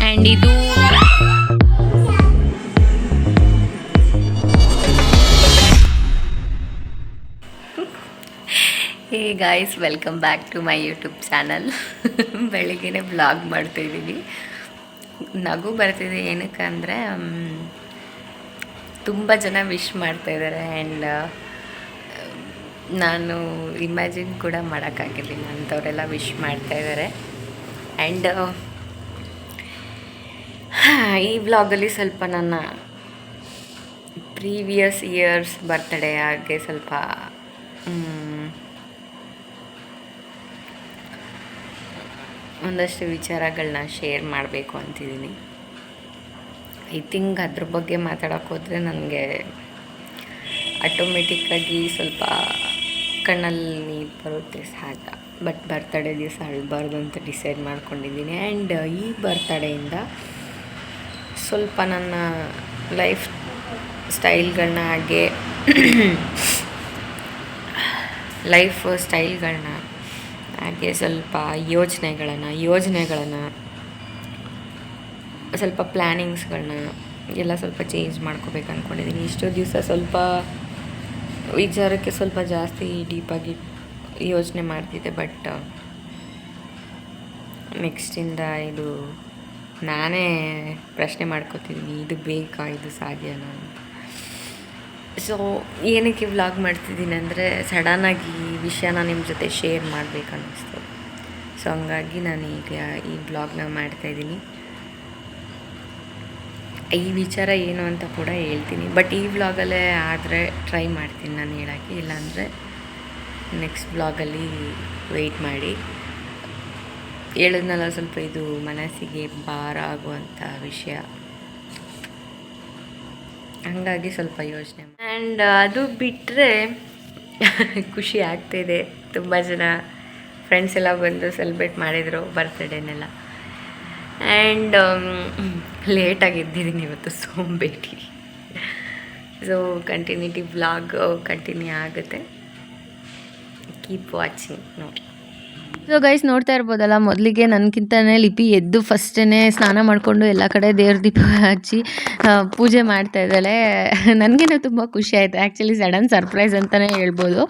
And ಇದು hey guys welcome back to my YouTube channel ಬೆಳಿಗ್ಗೆನೆ blog ಮಾಡ್ತಾಯಿದ್ದೀನಿ ನಗು ಬರ್ತಿದೆ ಏನಕ್ಕೆ ಅಂದರೆ ತುಂಬ ಜನ ವಿಶ್ ಮಾಡ್ತಾಯಿದ್ದಾರೆ ಆ್ಯಂಡ್ ನಾನು ಇಮ್ಯಾಜಿನ್ ಕೂಡ ಮಾಡೋಕ್ಕಾಗಿರಲಿಲ್ಲ. ಅಂಥವರೆಲ್ಲ ವಿಶ್ ಮಾಡ್ತಾಯಿದ್ದಾರೆ ಆ್ಯಂಡ್ ಈ ವ್ಲಾಗಲ್ಲಿ ಸ್ವಲ್ಪ ನನ್ನ ಪ್ರೀವಿಯಸ್ ಇಯರ್ಸ್ ಬರ್ತಡೇ ಹಾಗೆ ಸ್ವಲ್ಪ ಒಂದಷ್ಟು ವಿಚಾರಗಳನ್ನ ಶೇರ್ ಮಾಡಬೇಕು ಅಂತಿದ್ದೀನಿ ಐ ಥಿಂಕ್ ಅದ್ರ ಬಗ್ಗೆ ಮಾತಾಡೋಕ್ಕೋದ್ರೆ ನನಗೆ ಆಟೋಮೆಟಿಕ್ಕಾಗಿ ಸ್ವಲ್ಪ ಕಣ್ಣಲ್ಲಿ ನೀರು ಬರುತ್ತೆ ಸಹಜ ಬಟ್ ಬರ್ತಡೇ ದಿವಸ ಅಳಬಾರ್ದು ಅಂತ ಡಿಸೈಡ್ ಮಾಡ್ಕೊಂಡಿದ್ದೀನಿ. ಆ್ಯಂಡ್ ಈ ಬರ್ತಡೇಯಿಂದ ಸ್ವಲ್ಪ ನನ್ನ ಲೈಫ್ ಸ್ಟೈಲ್ಗಳನ್ನ ಹಾಗೆ ಲೈಫ್ ಸ್ಟೈಲ್ಗಳನ್ನ ಹಾಗೆ ಸ್ವಲ್ಪ ಯೋಜನೆಗಳನ್ನು ಯೋಜನೆಗಳನ್ನು, ಸ್ವಲ್ಪ ಪ್ಲ್ಯಾನಿಂಗ್ಸ್ಗಳನ್ನ ಎಲ್ಲ ಸ್ವಲ್ಪ ಚೇಂಜ್ ಮಾಡ್ಕೋಬೇಕು ಅಂದ್ಕೊಂಡಿದ್ದೀನಿ ಇಷ್ಟು ದಿವಸ ಸ್ವಲ್ಪ ವಿಚಾರಕ್ಕೆ ಸ್ವಲ್ಪ ಜಾಸ್ತಿ ಡೀಪಾಗಿ ಯೋಚನೆ ಮಾಡ್ತಿದ್ದೆ ಬಟ್ ನೆಕ್ಸ್ಟಿಂದ ಇದು ನಾನೇ ಪ್ರಶ್ನೆ ಮಾಡ್ಕೋತಿದ್ದೀನಿ ಇದು ಬೇಕಾ, ಇದು ಸಾಧ್ಯ ನಾನು ಸೊ ಏನಕ್ಕೆ ವ್ಲಾಗ್ ಮಾಡ್ತಿದ್ದೀನಿ ಅಂದರೆ ಸಡನ್ನಾಗಿ ಈ ವಿಷಯನ ನಿಮ್ಮ ಜೊತೆ ಶೇರ್ ಮಾಡಬೇಕು ಅನ್ನಿಸ್ತು ಸೊ ಹಂಗಾಗಿ ನಾನು ಈಗ ಈ ವ್ಲಾಗ್ನ ಮಾಡ್ತಾಯಿದ್ದೀನಿ ಈ ವಿಚಾರ ಏನು ಅಂತ ಕೂಡ ಹೇಳ್ತೀನಿ. ಬಟ್ ಈ ವ್ಲಾಗಲ್ಲೇ ಆದರೆ ಟ್ರೈ ಮಾಡ್ತೀನಿ ನಾನು ಹೇಳೋಕ್ಕೆ. ಇಲ್ಲಾಂದರೆ ನೆಕ್ಸ್ಟ್ ವ್ಲಾಗಲ್ಲಿ ವೆಯ್ಟ್ ಮಾಡಿ. ಹೇಳಿದ್ನಲ್ಲ ಸ್ವಲ್ಪ ಇದು ಮನಸ್ಸಿಗೆ ಭಾರ ಆಗುವಂಥ ವಿಷಯ. ಹಂಗಾಗಿ ಸ್ವಲ್ಪ ಯೋಚನೆ ಆ್ಯಂಡ್ ಅದು ಬಿಟ್ಟರೆ ಖುಷಿ ಆಗ್ತಿದೆ ತುಂಬ ಜನ ಫ್ರೆಂಡ್ಸ್ ಎಲ್ಲ ಬಂದು ಸೆಲೆಬ್ರೇಟ್ ಮಾಡಿದರು ಬರ್ತ್ಡೇನೆಲ್ಲ ಆ್ಯಂಡ್ ಲೇಟಾಗಿ ಎದ್ದಿದ್ದೀನಿ ಇವತ್ತು ಸೋಂಬೇಟಿ ಸೊ ಕಂಟಿನ್ಯೂಟಿ ವ್ಲಾಗ್ ಕಂಟಿನ್ಯೂ ಆಗುತ್ತೆ. ಕೀಪ್ ವಾಚಿಂಗ್ ನೋಡಿ. ಸೊ ಗೈಸ್ ನೋಡ್ತಾ ಇರ್ಬೋದಲ್ಲ, ಮೊದಲಿಗೆ ನನಗಿಂತಲೇ ಲಿಪಿ ಎದ್ದು ಫಸ್ಟೇ ಸ್ನಾನ ಮಾಡಿಕೊಂಡು ಎಲ್ಲ ಕಡೆ ದೇವ್ರ ದೀಪ ಹಚ್ಚಿ ಪೂಜೆ ಮಾಡ್ತಾ ಇದ್ದಾಳೆ. ನನಗೇನೆ ತುಂಬ ಖುಷಿ ಆಯಿತು. ಆ್ಯಕ್ಚುಲಿ ಸಡನ್ ಸರ್ಪ್ರೈಸ್ ಅಂತಲೇ ಹೇಳ್ಬೋದು.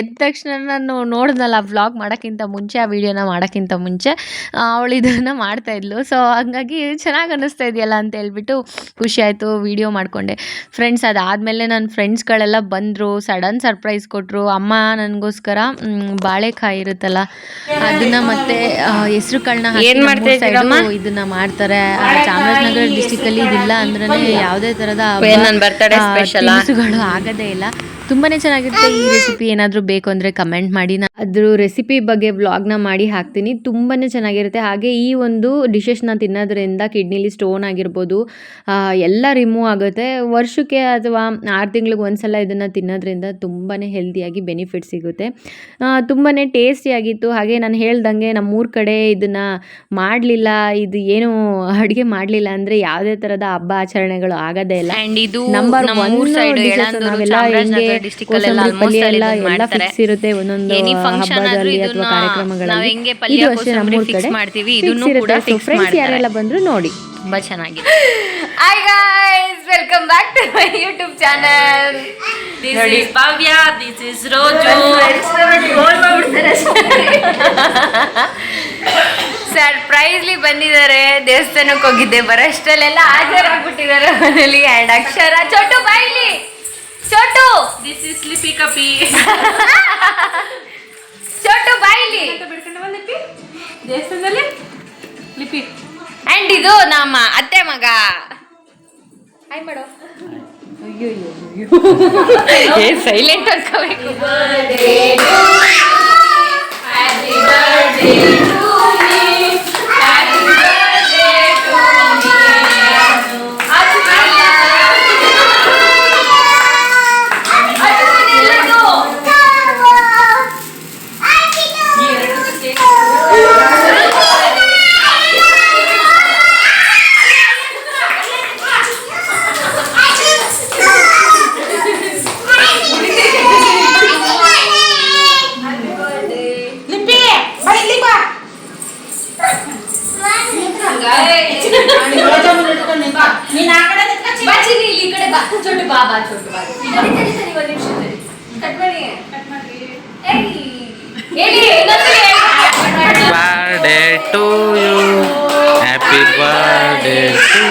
ಎದ್ದ ತಕ್ಷಣ ನಾನು ನೋಡಿದ್ನಲ್ಲ ವ್ಲಾಗ್ ಮಾಡೋಕ್ಕಿಂತ ಮುಂಚೆ, ಆ ವಿಡಿಯೋನ ಮಾಡೋಕ್ಕಿಂತ ಮುಂಚೆ ಅವಳು ಇದನ್ನು ಮಾಡ್ತಾಯಿದ್ಲು ಸೊ ಹಂಗಾಗಿ ಚೆನ್ನಾಗಿ ಅನ್ನಿಸ್ತಾ ಇದೆಯಲ್ಲ ಅಂತ ಹೇಳ್ಬಿಟ್ಟು ಖುಷಿ ಆಯಿತು ವಿಡಿಯೋ ಮಾಡಿಕೊಂಡೆ. ಫ್ರೆಂಡ್ಸ್ ಅದಾದಮೇಲೆ ನನ್ನ ಫ್ರೆಂಡ್ಸ್ಗಳೆಲ್ಲ ಬಂದರು ಸಡನ್ ಸರ್ಪ್ರೈಸ್ ಕೊಟ್ಟರು ಅಮ್ಮ ನನಗೋಸ್ಕರ ಬಾಳೆಕಾಯಿ ಇರುತ್ತಲ್ಲ ಅದನ್ನ ಮತ್ತೆ ಹೆಸರು ಕಾಳನ್ನ? ಇದನ್ನ ಮಾಡ್ತಾರೆ. ಚಾಮರಾಜನಗರ ಡಿಸ್ಟಿಕ್ ಅಲ್ಲಿ ಇದಿಲ್ಲ ಅಂದ್ರೆ ಯಾವುದೇ ತರದ ತಿನಿಸುಗಳು ಆಗೋದೇ ಇಲ್ಲ. ತುಂಬಾನೇ ಚೆನ್ನಾಗಿರುತ್ತೆ ಈ ರೆಸಿಪಿ ಏನಾದರೂ ಬೇಕು ಅಂದರೆ ಕಮೆಂಟ್ ಮಾಡಿ. ನಾನು ಅದ್ರ ರೆಸಿಪಿ ಬಗ್ಗೆ ವ್ಲಾಗ್ನ ಮಾಡಿ ಹಾಕ್ತೀನಿ. ತುಂಬಾನೇ ಚೆನ್ನಾಗಿರುತ್ತೆ. ಹಾಗೆ ಈ ಒಂದು ಡಿಶಸ್ನ ತಿನ್ನೋದ್ರಿಂದ ಕಿಡ್ನಿಲಿ ಸ್ಟೋನ್ ಆಗಿರ್ಬೋದು ಎಲ್ಲ ರಿಮೂವ್ ಆಗುತ್ತೆ. ವರ್ಷಕ್ಕೆ ಅಥವಾ ಆರು ತಿಂಗಳಿಗೆ ಒಂದ್ಸಲ ಇದನ್ನು ತಿನ್ನೋದ್ರಿಂದ ತುಂಬಾ ಹೆಲ್ದಿಯಾಗಿ ಬೆನಿಫಿಟ್ ಸಿಗುತ್ತೆ. ತುಂಬಾ ಟೇಸ್ಟಿಯಾಗಿತ್ತು ಹಾಗೆ ನಾನು ಹೇಳ್ದಂಗೆ ನಮ್ಮೂರ ಕಡೆ ಇದನ್ನು ಮಾಡಲಿಲ್ಲ. ಇದು ಏನು ಅಡುಗೆ ಮಾಡಲಿಲ್ಲ ಅಂದರೆ ಯಾವುದೇ ಥರದ ಹಬ್ಬ ಆಚರಣೆಗಳು ಆಗೋದೇ ಇಲ್ಲ. ಅಂಡ್ ಇದು ನಂಬರ್ ಸೈಡ್ ನಾವೆಲ್ಲ ಕೋಸಂಬರಿ ಎಲ್ಲ ಎಲ್ಲ. ಫಿಕ್ಸ್ ಇರುತ್ತೆ. ಒಂದೊಂದು ಹಬ್ಬದಲ್ಲಿ ಅಥವಾ ಕಾರ್ಯಕ್ರಮಗಳಲ್ಲಿ ಇದು ಅಷ್ಟೇ ಕಡೆ ಮಾಡ್ತೀವಿ, ಇದನ್ನು ಕೂಡ. ಯಾರೆಲ್ಲ ಬಂದ್ರು ನೋಡಿ. ತುಂಬಾ ಚೆನ್ನಾಗಿದೆ. Hi guys welcome back to my YouTube channel This is Bhavya, this is Roju. ಸರ್ಪ್ರೈಸ್ಲಿ ಬಂದಿದ್ದಾರೆ ದೇವಸ್ಥಾನಕ್ಕೆ ಹೋಗಿದ್ದೆ. ಬರೋಷ್ಟಲ್ಲೆಲ್ಲ ಹಾಜರಾಗ್ಬಿಟ್ಟಿದ್ದಾರೆ. ಮನೇಲಿ ಆ್ಯಂಡ್ ಅಕ್ಷರ. ಚೋಟು ಬಾಯ್ಲಿ. Chotu This is Lipi Kapi. Chotu ಬಾಯ್ಲಿ ದೇವಸ್ಥಾನದಲ್ಲಿ ಲಿಪಿ ಆ್ಯಂಡ್ ಇದು ನಮ್ಮ ಅತ್ತೆ ಮಗ ಹಾಯ್ ಮಾಡೋ ಏ ಸೈಲೆಂಟ್ ಅನ್ಕೋಬೇಕು ಲಿಪಿ ಬಾ ಇಲ್ಲಿ ಬಾ to you happy birthday to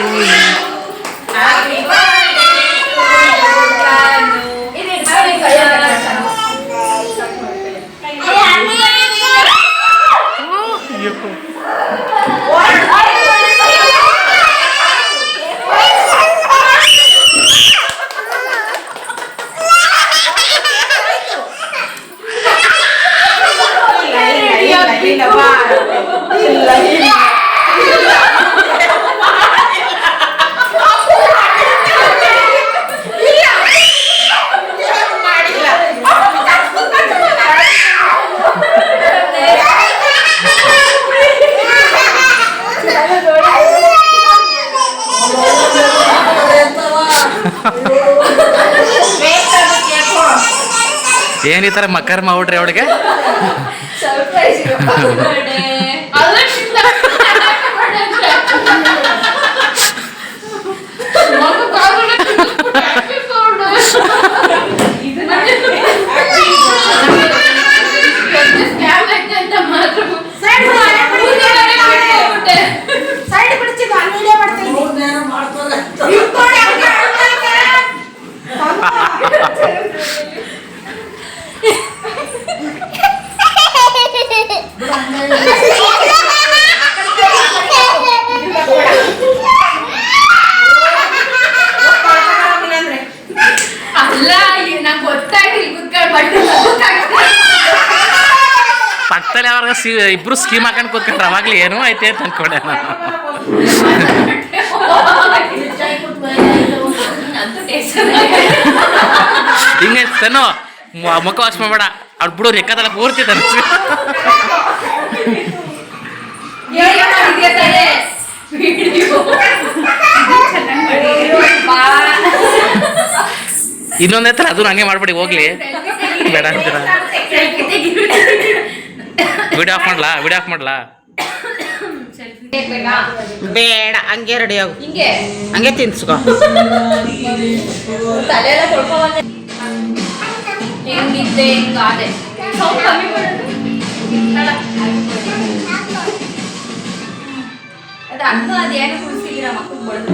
ಏನ್ ಈ ಥರ ಮಕರ್ ಮಾಡ್ರಿ ಅವಳಿಗೆ? ಸಿ ಇಬ್ರು ಸ್ಕೀಮ್ ಹಾಕೊಂಡು ಕೂತ್ಕೊಂಡ್ರೆ ಅವಾಗ್ಲಿ ಏನೋ ಐತೆ ಅಂತ ಅನ್ಕೊಂಡೆ ನಾನು. ಹಿಂಗೆ ಮುಖ ವಾಶ್ ಮಾಡಬೇಡ. ಅವ್ರು ಬಿಡು ರೆಕ್ಕದಲ್ಲ ಪೂರ್ತಿ ತನ್ನ ಇನ್ನೊಂದೇ ಥರ ಅದು ಹಂಗೆ ಮಾಡ್ಬಿಡಿ, ಹೋಗ್ಲಿ. ಬೇಡ ಅಂತೀರ? ವಿಡಿಯೋ ಆಫ್ ಮಾಡ್ಲಾ? ವಿಡಿಯೋ ಆಫ್ ಮಾಡ್ಲಾ? ಬೇಡ ಹಂಗೆ ರೆಡಿ ಆಗು. ಹಿಂಗೆ? ಹಂಗೆ ತಿನ್ಸ್ಕೊ. ತಲೆ ಎಲ್ಲ ಹೆಂಗಿದ್ದೆ? ಹಿಂಗಾದೆ. ಅದು ಅದೇನು ಕುಡಿಸಿದ್ದೀರಾ ಮಕ್ಕಳು? ಬಡ್ದು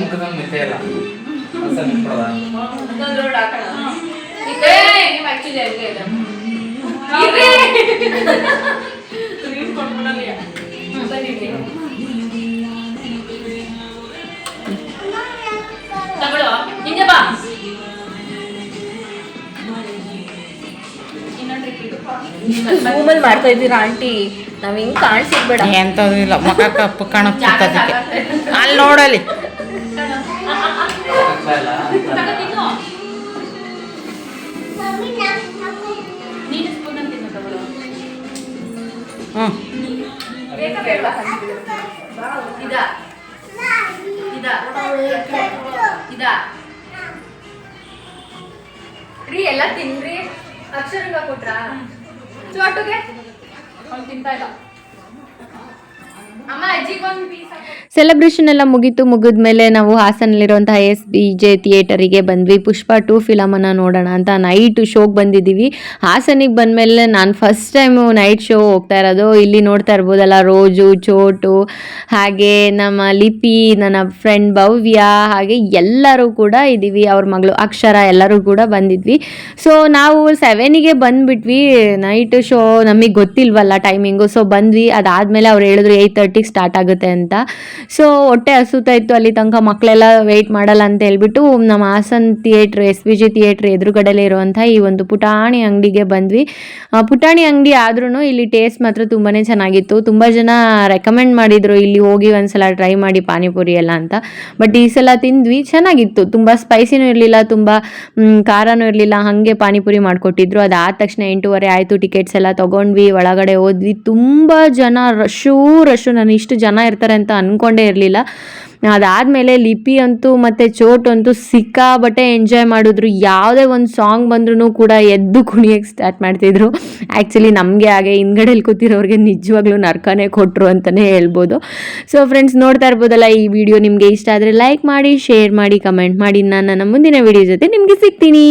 ಮುಖದ ಮಿತೆ ಇಲ್ಲ. ತಗೊಳ್ಳೋ ಹಿಂಗೆ ಬಾ ರೂಮಲ್ಲಿ ಮಾಡ್ತಾ ಇದ್ದೀರಾ ಆಂಟಿ? ನಾವ್ ಹಿಂಗ್ ಕಾಣಿಸಿದ್ಬೇಡ ಎಂತದಿಲ್ಲ ಇಲ್ಲ ಮುಖ ಕಪ್ಪು ಕಾಣುತ್ತೆ ಅದಕ್ಕೆ. ಅಲ್ಲಿ ನೋಡಲಿ. ಇದಾ ರೀ ಎಲ್ಲ ತಿನ್ರಿ. ಅಕ್ಷರಂಗ ಕೊಟ್ರಾ? ಚೋಟುಗೆ ಅವ್ನು ತಿಂತಾ ಇಲ್ಲ. ಸೆಲೆಬ್ರೇಷನ್ ಎಲ್ಲ ಮುಗೀತು, ಮುಗಿದ್ಮೇಲೆ ನಾವು ಹಾಸನಲ್ಲಿರುವಂತಹ ಎಸ್ ಬಿ ಜೆ ಥಿಯೇಟರಿಗೆ ಬಂದ್ವಿ. ಪುಷ್ಪ ಟೂ ಫಿಲಮನ್ನು ನೋಡೋಣ ಅಂತ ನೈಟ್ ಶೋಗೆ ಬಂದಿದ್ದೀವಿ ಹಾಸನಿಗೆ ಬಂದ್ಮೇಲೆ ನಾನು ಫಸ್ಟ್ ಟೈಮು ನೈಟ್ ಶೋ ಹೋಗ್ತಾ ಇರೋದು. ಇಲ್ಲಿ ನೋಡ್ತಾ ಇರ್ಬೋದಲ್ಲ, ರೋಜು, ಚೋಟು, ಹಾಗೆ ನಮ್ಮ ಲಿಪಿ, ನನ್ನ ಫ್ರೆಂಡ್ ಭವ್ಯ, ಹಾಗೆ ಎಲ್ಲರೂ ಕೂಡ ಇದ್ದೀವಿ ಅವ್ರ ಮಗಳು ಅಕ್ಷರ ಎಲ್ಲರೂ ಕೂಡ ಬಂದಿದ್ವಿ. ಸೊ ನಾವು ಸೆವೆನಿಗೆ ಬಂದ್ಬಿಟ್ವಿ. ನೈಟ್ ಶೋ ನಮಗೆ ಗೊತ್ತಿಲ್ವಲ್ಲ ಟೈಮಿಂಗು ಸೊ ಬಂದ್ವಿ. ಅದಾದಮೇಲೆ ಅವ್ರು ಹೇಳಿದ್ರು ಏಯ್ಟ್ ತರ್ಟಿಗೆ ಸ್ಟಾರ್ಟ್ ಆಗುತ್ತೆ ಅಂತ. ಸೊ ಹೊಟ್ಟೆ ಹಸುತ್ತಾ ಇತ್ತು, ಅಲ್ಲಿ ತನಕ ಮಕ್ಕಳೆಲ್ಲ ವೆಯ್ಟ್ ಮಾಡಲ್ಲ ಅಂತ ಹೇಳ್ಬಿಟ್ಟು ನಮ್ಮ Hassan theatre S V G theatre ಎದುರುಗಡೆಲೇ ಇರುವಂಥ ಈ ಒಂದು ಪುಟಾಣಿ ಅಂಗಡಿಗೆ ಬಂದ್ವಿ. ಪುಟಾಣಿ ಅಂಗಡಿ ಆದ್ರೂ ಇಲ್ಲಿ ಟೇಸ್ಟ್ ಮಾತ್ರ ತುಂಬಾ ಚೆನ್ನಾಗಿತ್ತು. ತುಂಬ ಜನ ರೆಕಮೆಂಡ್ ಮಾಡಿದ್ರು, ಇಲ್ಲಿ ಹೋಗಿ ಒಂದ್ಸಲ ಟ್ರೈ ಮಾಡಿ ಪಾನಿಪುರಿ ಎಲ್ಲ ಅಂತ. ಬಟ್ ಈ ಸಲ ತಿಂದ್ವಿ, ಚೆನ್ನಾಗಿತ್ತು. ತುಂಬ ಸ್ಪೈಸಿನೂ ಇರಲಿಲ್ಲ, ತುಂಬ ಖಾರನೂ ಇರಲಿಲ್ಲ. ಹಾಗೆ ಪಾನಿಪುರಿ ಮಾಡಿಕೊಟ್ಟಿದ್ರು. ಅದಾದ ತಕ್ಷಣ ಎಂಟೂವರೆ ಆಯಿತು ಟಿಕೆಟ್ಸ್ ಎಲ್ಲ ತೊಗೊಂಡ್ವಿ. ಒಳಗಡೆ ಹೋದ್ವಿ ತುಂಬ ಜನ ರಶ್ಶೂ ರಶ್ಶು ನಾನು ಇಷ್ಟು ಜನ ಇರ್ತಾರೆ ಅಂತ ಅಂದ್ಕೊಂಡೇ ಇರಲಿಲ್ಲ. ಅದಾದಮೇಲೆ ಲಿಪಿ ಅಂತೂ ಮತ್ತು ಚೋಟ್ ಅಂತೂ ಸಿಕ್ಕಾಬಟ್ಟೆ ಎಂಜಾಯ್ ಮಾಡಿದ್ರು. ಯಾವುದೇ ಒಂದು ಸಾಂಗ್ ಬಂದ್ರೂ ಕೂಡ ಎದ್ದು ಕುಣಿಯೋಕ್ಕೆ ಸ್ಟಾರ್ಟ್ ಮಾಡ್ತಿದ್ರು. ಆ್ಯಕ್ಚುಲಿ ನಮಗೆ ಹಾಗೆ ಹಿಂದ್ಗಡೆಯಲ್ಲಿ ಕೂತಿರೋರಿಗೆ ನಿಜವಾಗ್ಲೂ ನರ್ಕನೇ ಕೊಟ್ಟರು ಅಂತಲೇ ಹೇಳ್ಬೋದು. ಸೊ ಫ್ರೆಂಡ್ಸ್ ನೋಡ್ತಾ ಇರ್ಬೋದಲ್ಲ, ಈ ವಿಡಿಯೋ ನಿಮಗೆ ಇಷ್ಟ ಆದರೆ ಲೈಕ್ ಮಾಡಿ ಶೇರ್ ಮಾಡಿ ಕಮೆಂಟ್ ಮಾಡಿ. ನಾನು ನನ್ನ ಮುಂದಿನ ವಿಡಿಯೋ ಜೊತೆ ನಿಮಗೆ ಸಿಗ್ತೀನಿ.